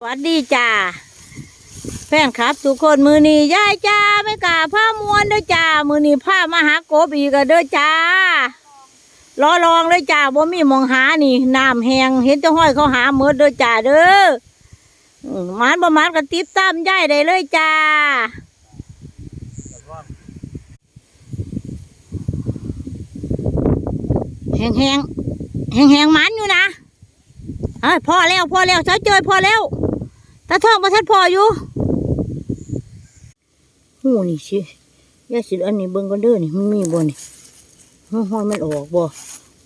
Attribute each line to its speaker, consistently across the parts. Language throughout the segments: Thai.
Speaker 1: สวัสดีจ้าแฟนครับ ทุกคนมือนี้ยายจ้าไม่กล้าผ้ามวนเด้อจ้ามือนี้ผ้ามาหากบอีกอะเด้อจ้ารอลองเลยจ้าบ่มีมองหานี่น้ำแหงเห็นจะห้อยเขาหาเมือเด้อจ้าเด้อมันประมาณก็ติดตามยายได้เลยจ้าแหงแหงแหงแหงมันอยู่นะเอ้ยพอแล้วพอแล้วเช้าเจยพอแล้ว ตาทองมาทัดพออยู่หูนี่สิยาสิอันนี้เบิ่งกันเด้อนี่มันมีบ่นี่ห้อยมันออกบ่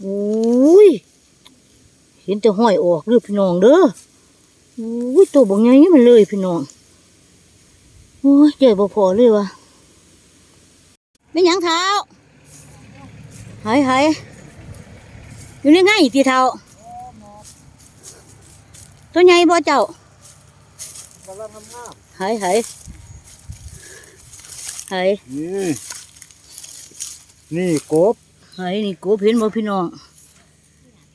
Speaker 1: อุ้ยเห็นแต่ห้อยออกเด้อพี่น้องเด้ออุ้ยตัวบ่ใหญ่มันเลยพี่น้องโอ้ยเจยบ่พอเลยวะไม่หยังเท้าหายหายอยู่ในไงตีเท่าตัวใหญ่บ่เจ้าำ
Speaker 2: ลังทำงาน
Speaker 1: หายหายหาย
Speaker 2: นี่นี่กบ
Speaker 1: หายนี่กูเห็นบ่พี่น้อง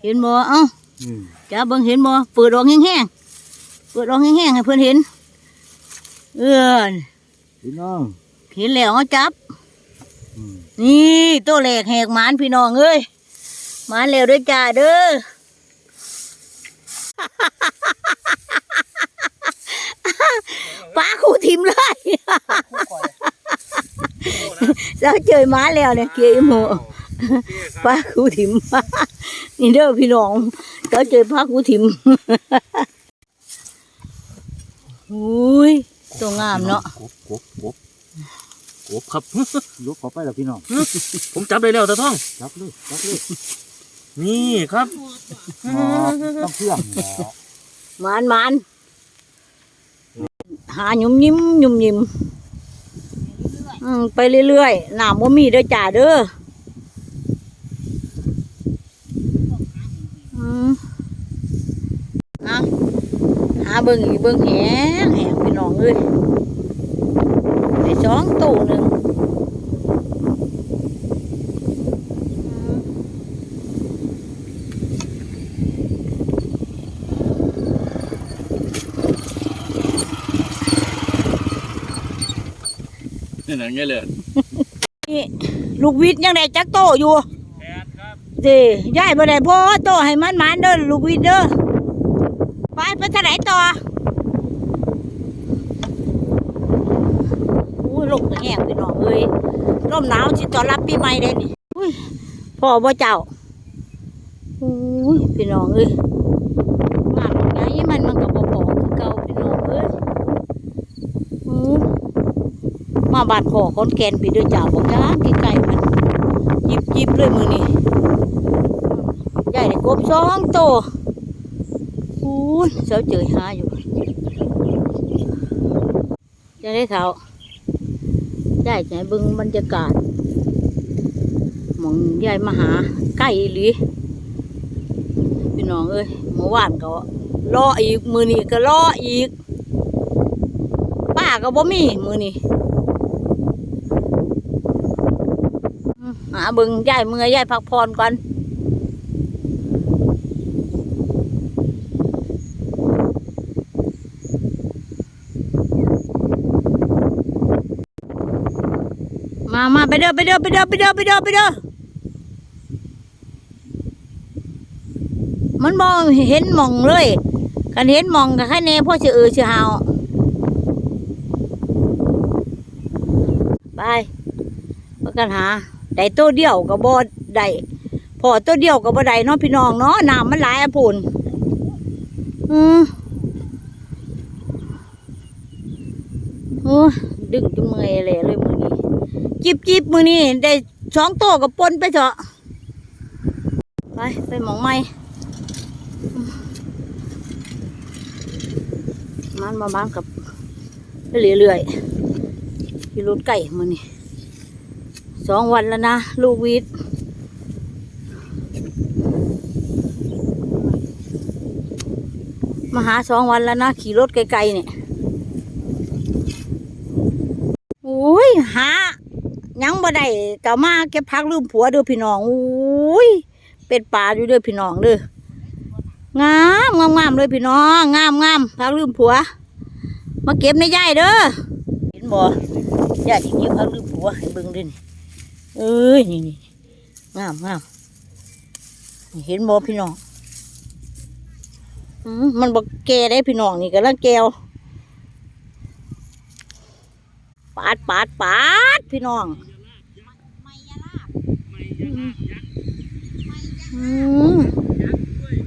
Speaker 1: เห็นบ่เอ้า
Speaker 2: อืม
Speaker 1: จ้าเบิ่งเห็นบ่เปิดออกแห้งๆเปิดออกแห้งๆให้เพิ่นเห็น เอื้อน
Speaker 2: พี่น้อง
Speaker 1: เห็นแล้วเอาจับ
Speaker 2: อืม
Speaker 1: นี่ตัวแหลกแหกหมานพี่น้องเอ้ยหมานแล้วเด้วยจ้าเด้อ ป้าคูทิมเลยแล้วเจอหมาแล้วเนี่ยเกยโมป้าคูทิมนี่เด้อพี่น้องแล้วเจอป้าคูทิมอุ้ยตัวงามเนาะ
Speaker 2: กบกบกบ
Speaker 3: กบครับ
Speaker 2: ยกเข้าไปแล้วพี่น้อง
Speaker 3: ผมจับได้แล้วตาท่อง
Speaker 2: จับเลยจับเลย
Speaker 3: นี่ครับ
Speaker 2: อ๋อต้องเชื่อมแล้ว
Speaker 1: หมานหมาน หาหยุ่มยิ้มหยุ่มยิ้มอืมไปเรื่อยๆน้ำว่มีเด้อจ่าเด้ออืมเอาหาเบิ่งอีเบิ่งแหงแหงพี่น้องเอ้ยไปสองตู้หนึ่ง
Speaker 3: นี่นั่นไงเลย
Speaker 1: นี่ลูกวิทย์ยังได้จักโตอยู่
Speaker 3: แปดครับ
Speaker 1: สิยายบ่ได้พ่อโตให้มันมันเด้อลูกวิทย์เด้อไปไปทางไหนต่ออุ้ยลมก็แห้งพี่น้องเอ้ยลมหนาวสิต้อนรับปีใหม่เด้นี่อุ้ยพ่อบ่เจ้าอุ้ยพี่น้องเอ้ยมาหลงไงมันมันก็บ่พอคือเก่าพี่น้องเอ้ยอือ มาบาดคอคอนแกนพี่ด้อเจ้าบ่จ้าไกลๆมันหยิบยิบเลยมือนี้ใหญ่ได้กบสองตัวอู้เสาเจยหาอยู่จะได้เท่าใหญ่ใจเบึงบรรยากาศหมองใหญ่มาหาใกล้อีหลีพี่น้องเอ้ยเมื่อวานก็รออีกมือนี้ก็รออีกป้าก็บ่มีมือนี้อืม หาเบึงใหญ่เมื่อยใหญ่พักผ่อนก่อนมามาไปเด้อไปเด้อไปเด้อไปเด้อไปเด้อไปเด้อมันมองเห็นมองเลยคันเห็นมองกับแค่เน่พ่อเชื่อเออเชื่อเฮาไปประกันหา ได้ตัวเดียวกับบอได้พอตัวเดียวกับบอได้เนาะพี่น้องเนาะน้ำมันหลายอะปุ่นอืมโอ้ดึงจนเมื่อยเลยเลยมือนี้จิบจิบมือนี่ได้สองโตวกับปนไปเถอะไปไปหมองไม้มันมาบ้านกับเรื่อยๆที่รถไก่มือนี่ สองวันแล้วนะ ลูกวิทย์มาหาสองวันแล้วนะ ขี่รถไกลๆเนี่ยโอ้ยหายังบ่ได้ก็มาเก็บพักลืมผัวเด้อพี่น้องโอ้ยเป็ดป่าอยู่เด้อพี่น้องเด้องามงามงามเลยพี่น้องงามงามพักลืมผัว มาเก็บในย่ายเด้อเห็นบ่ย่ายสิเก็บพักลืมผัวให้เบิ่งด้วยนี่ เอ้ยนี่นี่งามงามเห็นบ่พี่น้องมันบ่แกได้พี่น้องนี่กำลังแก้วปาดปาดปาดพี่น้อง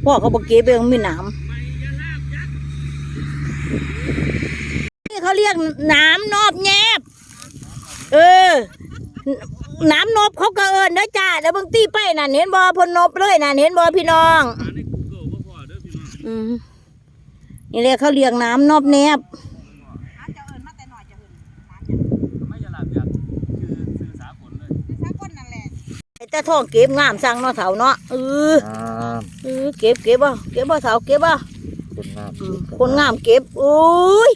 Speaker 1: พ่อเขาบอกเก็บเองมีนามนี่เขาเรียกนามนอบแยบ เออ นามนบเขาก็เอินนะจ้าแล้วเบางตีไปน่ะเห็นบอพลนบเลยน่ะเห็นบอพี่น้อง
Speaker 3: หาในกูเกิลบ่พอเด้อพี่น้อง
Speaker 1: อืมนี่เลยเขาเรียกหน้ำนอบแนบ
Speaker 3: ไม่ยาลาบยักษ์คือสื่อสากลเลย
Speaker 1: ไอ้ตาทองเก็บงามสั่งเนาะเถาเนาะเออ
Speaker 2: น้
Speaker 1: เออเก็บเก็บบ่เก็บบ่เถาเก็บบ่ำ
Speaker 2: เป็นน้
Speaker 1: อืมคนงามเก็บโอ้ย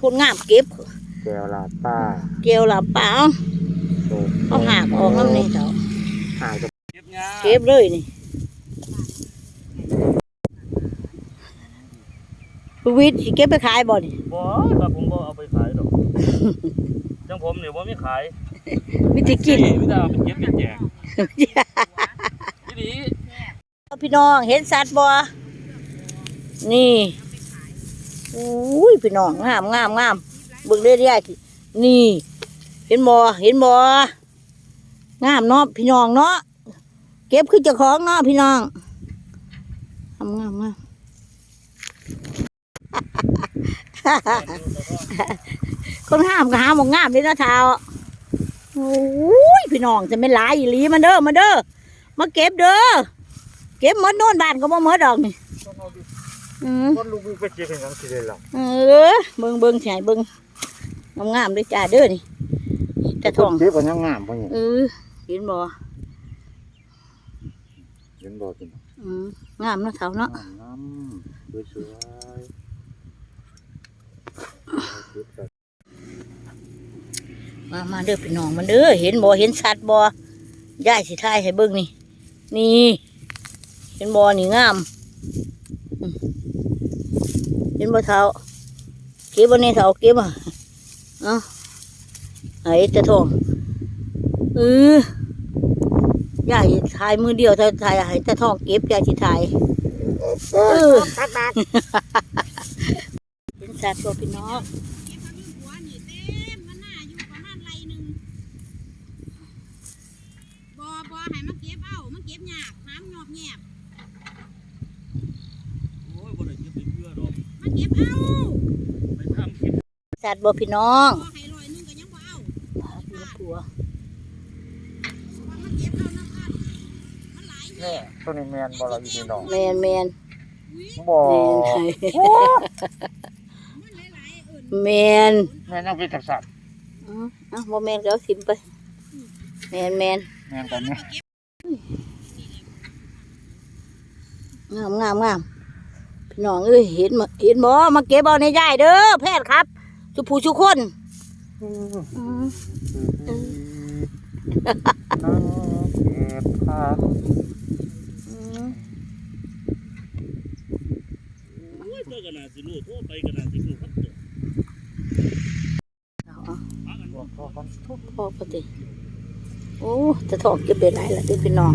Speaker 1: คนงามเก็บำ
Speaker 2: แก้วลาป้า
Speaker 1: เกี่ยวหลับเปล่า
Speaker 2: โต
Speaker 1: เอาหากออกน้ำนี่เถา
Speaker 2: หากจะ
Speaker 3: เก็บงา
Speaker 1: เก็บเลยนี่วิทย์สิเก็บไปขายบ่นี่
Speaker 3: บ่ครับผมบ่เอาไปขายดอก จังผมเนี่ยบ่มีขาย
Speaker 1: วิธีกิน
Speaker 3: นี่มีแต่เอาไปเก็บไปแจกนี่ดี
Speaker 1: พี่น้องเห็นสัตว์บ่นี่ อุ้ยพี่น้องงามงามงาม เบิ่งเรื่อยๆนี่ เห็นบ่เห็นบ่งามเนาะพี่น้องเนาะเก็บขึ้นเจ้าของเนาะพี่น้องงามงามงามคนงามก็หาหมองงามเลยนะเท้าโอ้ยพี่น้องจะไม่หลายอีหลีมาเด้อมาเด้อมาเก็บเด้อเก็บหมดโน่นบ้านก็บ่หมดดอกนี่อืม
Speaker 2: คนลูกไปเจ็บเป็นยังสิเลยหรอ
Speaker 1: เออเบิ่งเบิ่งใช่เบิ่ง งามๆด้วยจ้าเด้อนี่แต่ทอง
Speaker 2: เจ็บกันยังงามป่ะเนี่ย
Speaker 1: เออเห็นบ่
Speaker 2: เห็นบ่เป็น
Speaker 1: อืมงามเนาะเฒ่าเนาะ
Speaker 2: งามน้ำสวยๆ
Speaker 1: มามาเด้อพี่น้องมันเด้อเห็นบ่เห็นชัดบ่ยายสิถ่ายให้เบิ่งนี่ นี่ เห็นบ่นี่งามอืมเห็นบ่เฒ่าเก็บบ่นี่เฒ่าเก็บอะ เอ้าไอ้ตะทองเออยายถ่ายมือเดียวถ้าถ่ายให้ตะทองเก็บยายสิถ่ายเออเป็นสัตว์บ่พี่น้อง
Speaker 4: บ่บ่ให้มาเก็บเอามาเก็บยากน้ำงอบแงบ
Speaker 3: โอ้ยบ่ได้เก็บไปเพื่อดอก
Speaker 4: มาเก็บเอา
Speaker 3: ไปทำ คลิป
Speaker 1: สัตว์บ่พี่น้อง
Speaker 4: บ่ให้ร้อยหนึงก็ยังบ่เอา
Speaker 1: ผัว
Speaker 4: ว่ามาเก็บเอาน้ำอันมันหลาย
Speaker 2: แม่ตัวนี้แมนบ่เราอยู่ในดอก
Speaker 1: แมนแมน
Speaker 2: บ่
Speaker 4: มันหลายๆเอิ่น
Speaker 1: แมน
Speaker 2: แม่นยังเป็นทักษะ
Speaker 1: อืมอะบ่แมนก็เอาสิมไปแมนแมน
Speaker 2: แมนกันเนี่ย
Speaker 1: งามงามงามพี่น้องเอ้ยเห็นมาเห็นบ่มาเก็บเอาในย่ายเด้อแพทย์ครับ สุผู้ทุกคนอืม
Speaker 2: น้ำเก็บผ้า
Speaker 1: อืม
Speaker 3: โอ้ยเพื่อกันน่าสิรู้โทรไปกันน่าสิรู้ครับตัว
Speaker 1: เอาเอา
Speaker 3: พากัน
Speaker 2: หลวงพ่อกัน
Speaker 1: ทุกพอปฏิโอ้จะถอกเก็บไปไหนล่ะเด้อพี่น้อง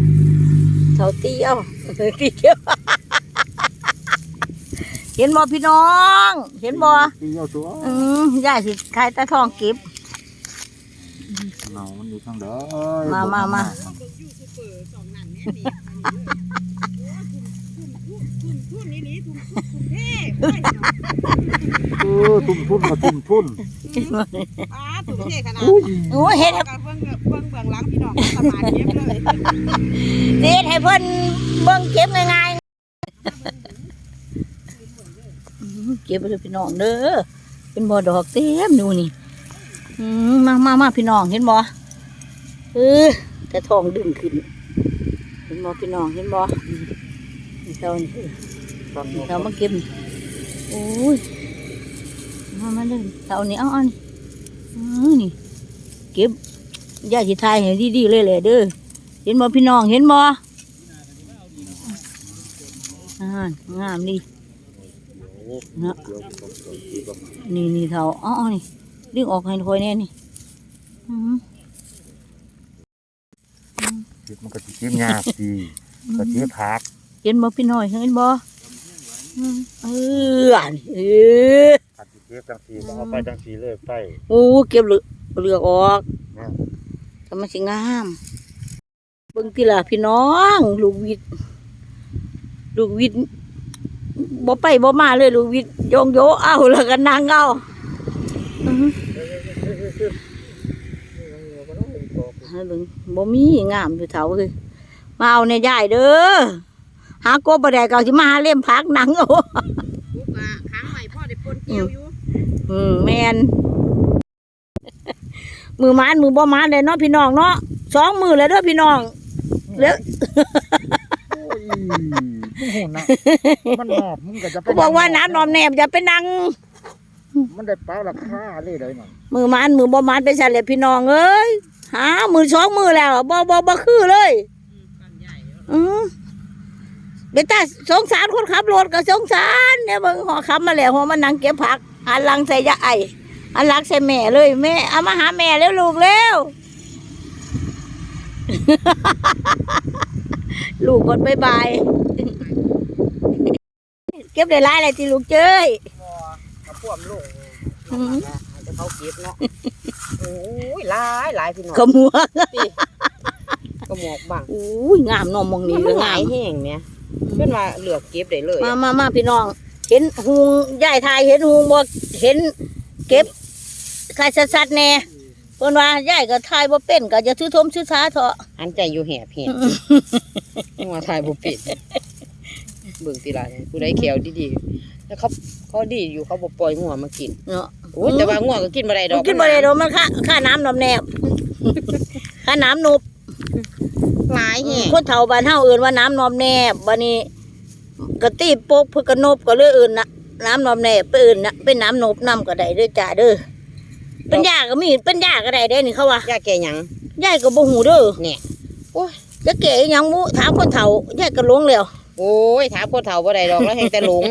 Speaker 1: เท่าตีเอาตีเก็บ เห็นบ่พี่น้อง เห็นบ่
Speaker 2: ตีเอาตัว
Speaker 1: อืมยายสิขายตาทองเก็บ
Speaker 2: เนามันอยู่ทางเด้อ
Speaker 1: มามามา
Speaker 4: ยูทูบเบอร์สองนั่นแม่นี่ทุ่นทุ่นนี่ลีทุ่นทุ่นทุ่นเท่โอ้ยเนาะ
Speaker 2: เออทุ่มทุนมาทุ่มทุน
Speaker 4: อ้าทุ่นเท่ขนาด
Speaker 1: โอ้เห็ด
Speaker 4: เบิ่งเบิ่งเบื้องหลังพี่น้องสมาเก็บเลย
Speaker 1: เฮ็ดให้เพิ่นเบิ่งเก็บง่ายๆอืม เก็บไปเลยพี่น้องเด้อเป็นบ่อดอกเต็มดูนี่มามามาพี่น้องเห็นบ่เออแต่ทองดึงขึ้น เห็นบ่พี่น้องเห็นบ่อืมนี่เท่านี้
Speaker 2: ตอนนี้า
Speaker 1: มาเก็บโอ้ยมามาเลยเต่านี้เอาอานี่อือนี่เก็บยาสิทายให้ดีๆเลยแหละเด้อเห็นบ่พี่น้องเห็นบ่อ่านงามดี นาะ
Speaker 2: เดี๋ยวผมต้องซื้อก่อน
Speaker 1: นี่นี่เท่าอ๋ออ๋อนี่ดึงออกให้คอยแน่นี่อืม
Speaker 2: คิดมันก็สิจิ้มยากดีก็จิ้มผัก
Speaker 1: เห็นบ่พี่น้อยเห็นบ่อืมเอออันนี้เออ
Speaker 2: ผัดสิเก็บจังซี่
Speaker 3: เอาไปจังสีเลยไป
Speaker 1: โอ้เก็บเหลือเหลือกออก
Speaker 2: แม่
Speaker 1: แต่มันสิงามเบิ่งติล่ะพี่น้อง ลูกวิทย์ลูกวิทย์ บ่ไปบ่มาเลยลูกวิทย์โยงโยเอาแล้วก็นั่งเอาอื้อหือให้เบิ่งบ่มีงามอยู่เถาเลยมาเอาในยายเด้อหากบบ่ได้ก็เอาสิมาหาเล่มพักหนังเอา
Speaker 4: ลูกอะค้างใหม่พ่อได้ปนเกี่ยวอยู่
Speaker 1: อืมแมนมือมานมือบ่มานเลยเนาะพี่น้องเนาะสองมือเลยเด้อพี่น้องแล้ว
Speaker 2: โอ้ย มึงโหนะมันหอบมึงก็จะไป
Speaker 1: ก็บอกว่าน้ำนอมแนบอย่าไปนั่ง
Speaker 2: มันได้เป้าราคาเลยได้มัน
Speaker 1: มือมานมือบ่มานเป็นสัตว์เลยพี่น้องเอ้ยหามือสองมือแล้วบ่บ่บ่คือเลย
Speaker 4: กันใหญ่
Speaker 1: อือเบต้าสงสารคนขับรถก็สงสารเนี่ยมึงหอขับมาแล้วหัวมันนั่งเก็บผักหันหลังใส่ยาไอหันหลังใส่แม่เลยแม่เอามาหาแม่แล้วลูกแล้วลูกกดบายบายเก็บได้หลายอะไรที่ลูกเจ้ย
Speaker 4: กระพ่วมลง
Speaker 1: อืม
Speaker 4: จะเขาเก็บเนาะโอ้ยหลายหลายพี่น้อง
Speaker 1: ขมัว
Speaker 4: กระหมอกบ้าง
Speaker 1: อู้ยงามเนอมอง
Speaker 4: มั
Speaker 1: นี่
Speaker 4: น
Speaker 1: ก็
Speaker 4: ห
Speaker 1: งา
Speaker 4: ลาย
Speaker 1: ม
Speaker 4: แห้งเนี่ยเพื่อนว่าเหลือกเก็บได้เลย
Speaker 1: มามามาพี่น้อง เห็นหุงยายทายเห็นหุงบ่เห็น เก็บใครสัดๆแน่เพิ่นว่ายายก็ทายบ่เป็นก็จะซื้อทมซื้อสาเถอะ
Speaker 4: อันใจอยู่แหบแหบงัวทายบุปิดเบิ่งตีลายผู้ใดแขวดีๆแล้วเขาเขาดีอยู่เขาบ่ปล่อยงัวมากิน
Speaker 1: เนาะ
Speaker 4: โอ้ยแต่ว่างัวก็กินบ่ได้ดอก
Speaker 1: กินบ่ได้ดอกมันค่าค่าน้ำนมแนบ ค่าน้ำนบ
Speaker 4: หลายแห้ง
Speaker 1: คนเฒ่าบ้านเฮาเอิ้นว่าน้ำนมแนบบัดนี้กะตีปกเพิ่นก็นบก็เลยเอิ้นน่ะน้ำนมแนบไปเอิ้นน่ะเป็นน้ำนบน้ำก็ได้เด้อจ้าเด้อเป็นยาก็มีเป็นยาก็ได้เด้นี่เขาว่า
Speaker 4: ยาแก่หยัง
Speaker 1: ยายก็บ่ฮู้เด้อ
Speaker 4: เนี่ย
Speaker 1: จะเก๋อีหยังบ่ถามคนเฒ่ายายก็หลงแล้ว
Speaker 4: โอ้ยถามคนเฒ่าบ่ได้ดอกแล้วแห่งแต่หลง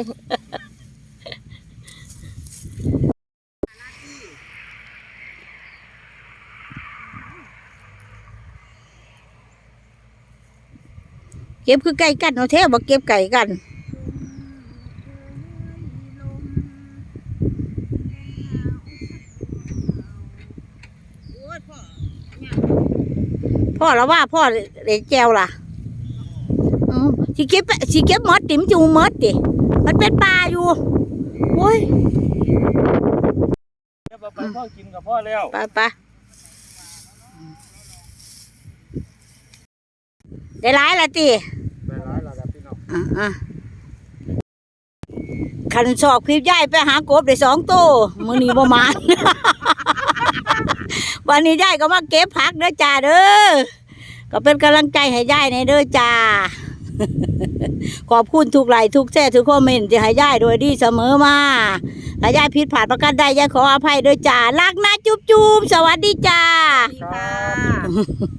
Speaker 1: เก็บคือไก่กันเอาแท้บ่เก็บไก่กัน
Speaker 4: พ่อ
Speaker 1: พ่อแล้วว่าพ่อเด็แจวล่ะ สิเก็บสิเก็บมดติ๋มจูมดติมันเป็นปลาอยู่โอ้ย
Speaker 3: เดี๋ยวไปพ่อกินกับพ่อแล้ว
Speaker 1: ไปไปได้หลายละติ
Speaker 2: ได้หลายแล้วครับพี่น้อง
Speaker 1: อะอะขันสอบคลิปย่ายไปหากบได้สองโตวมือนีประมาณวันนี้ย่ายก็มาเก็บผักเด้อจ้าเด้อก็เป็นกำลังใจให้ย่ายในเด้อจ้า ขอบคุณทุกไลค์ทุกแช่ทุกคอมเมนต์ที่ให้ย่ายโดยดีเสมอมาถ้าย่ายผิดพลาดประการใดย่ายขออภัยด้อจ้ารักนะจุ๊บจุ๊บสวัสดีจ้า
Speaker 4: ค่ะ